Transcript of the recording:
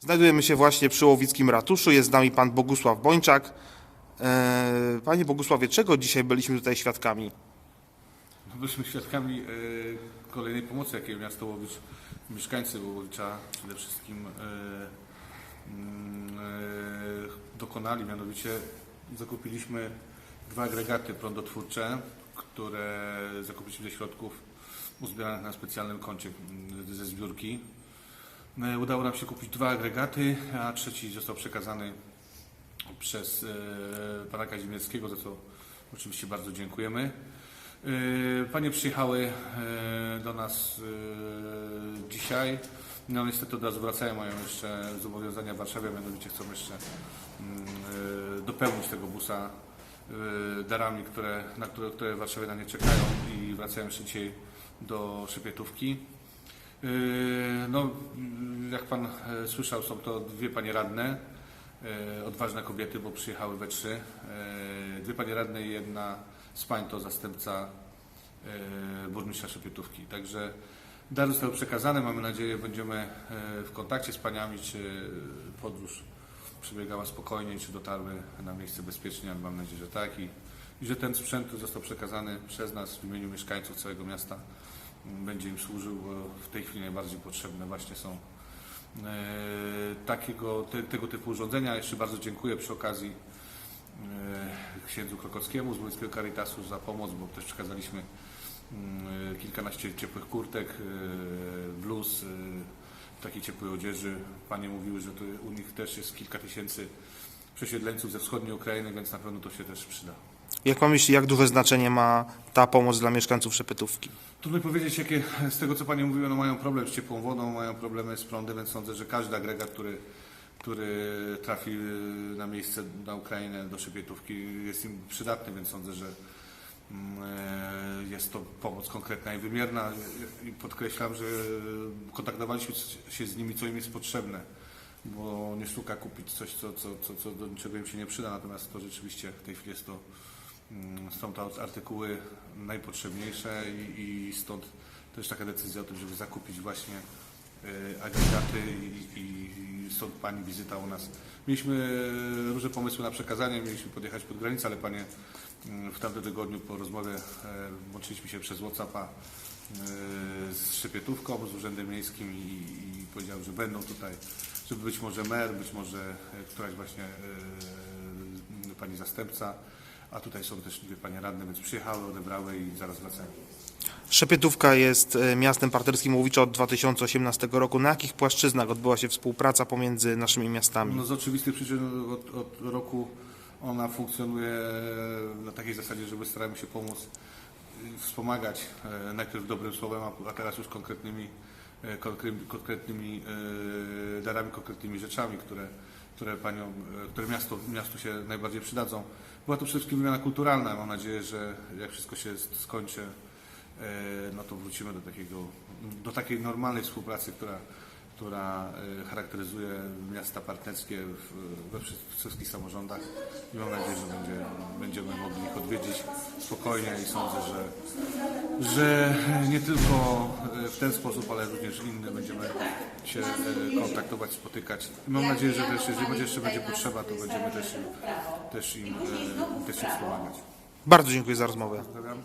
Znajdujemy się właśnie przy Łowickim Ratuszu. Jest z nami pan Bogusław Bończak. E, Panie Bogusławie, czego dzisiaj byliśmy tutaj świadkami? Byliśmy świadkami e, kolejnej pomocy, jakiej miasto Łowicz, mieszkańcy Łowicza przede wszystkim e, mm, dokonali. Mianowicie zakupiliśmy dwa agregaty prądotwórcze, które zakupiliśmy ze środków uzbieranych na specjalnym koncie mm, ze zbiórki. E, Udało nam się kupić dwa agregaty, a trzeci został przekazany przez e, pana Kazimierskiego, za co oczywiście bardzo dziękujemy. E, Panie przyjechały do nas dzisiaj. No niestety od razu wracają, mają jeszcze zobowiązania w Warszawie, mianowicie chcą jeszcze mm, dopełnić tego busa darami, które, na które, które Warszawie na nie czekają i wracają jeszcze dzisiaj do Szypietówki. No, jak pan e, słyszał, są to dwie panie radne, e, odważne kobiety, bo przyjechały we trzy. E, Dwie panie radne i jedna z pań to zastępca burmistrza Szepietówki. Także dar został przekazany. Mamy nadzieję, będziemy w kontakcie z paniami, czy podróż przebiegała spokojnie, czy dotarły na miejsce bezpiecznie, ale mam nadzieję, że tak. I, i że ten sprzęt został przekazany przez nas w imieniu mieszkańców całego miasta będzie im służył, bo w tej chwili najbardziej potrzebne właśnie są takiego, te, tego typu urządzenia. Jeszcze bardzo dziękuję przy okazji e, księdzu Krokowskiemu z Wojskiego Caritasu za pomoc, bo też przekazaliśmy mm, kilkanaście ciepłych kurtek, e, bluz, e, takiej ciepłej odzieży. Panie mówiły, że u nich też jest kilka tysięcy przesiedleńców ze wschodniej Ukrainy, więc na pewno to się też przyda. Jak pan myśli, jak duże znaczenie ma ta pomoc dla mieszkańców Szepetówki? Trudno powiedzieć, jakie z tego co Pani mówiła, no mają problem z ciepłą wodą, mają problemy z prądem, więc sądzę, że każdy agregat, który, który trafi na miejsce na Ukrainę, do Szybietówki jest im przydatny, więc sądzę, że mm, e, jest to pomoc konkretna i wymierna i podkreślam, że kontaktowaliśmy się z nimi, co im jest potrzebne, bo nie sztuka kupić coś, co, co, co, co do niczego im się nie przyda, natomiast to rzeczywiście w tej chwili jest to Są to artykuły najpotrzebniejsze i, stąd też taka decyzja o tym, żeby zakupić właśnie y, agregaty i, i stąd Pani wizyta u nas. Mieliśmy różne pomysły na przekazanie, mieliśmy podjechać pod granicę, ale Panie mm, w tamtym tygodniu po rozmowie e, łączyliśmy się przez Whatsappa e, z Szypietówką, z Urzędem Miejskim i, i powiedział, że będą tutaj, żeby być może mer, być może e, któraś właśnie e, Pani zastępca, a tutaj są też dwie panie radne, więc przyjechały, odebrały i zaraz wracają. Szepetówka jest e, miastem partnerskim Łowicza od 2018 roku. Na jakich płaszczyznach odbyła się współpraca pomiędzy naszymi miastami? No z oczywistych przyczyn od, od roku ona funkcjonuje na takiej zasadzie, że my staramy się pomóc, y, wspomagać e, najpierw dobrym słowem, a- teraz już konkretnymi, e, konkre- konkretnymi e, darami, konkretnymi rzeczami, które, które, panią, e, które miasto, miastu się najbardziej przydadzą. Była to przede wszystkim wymiana kulturalna. Mam nadzieję, że jak wszystko się skończy, e, no to wrócimy do, takiego, do takiej normalnej współpracy, która, która e, charakteryzuje miasta partnerskie we wszy- wszystkich samorządach i mam nadzieję, że będzie, będziemy mogli ich odwiedzić spokojnie i sądzę, że, że nie tylko w ten sposób, ale również inny będziemy się e, kontaktować, spotykać. Mam nadzieję, że też jeżeli będzie, jeszcze będzie potrzeba, to będziemy też, im- też im, e, też im wspomagać. Bardzo dziękuję za rozmowę. Pozdrawiam.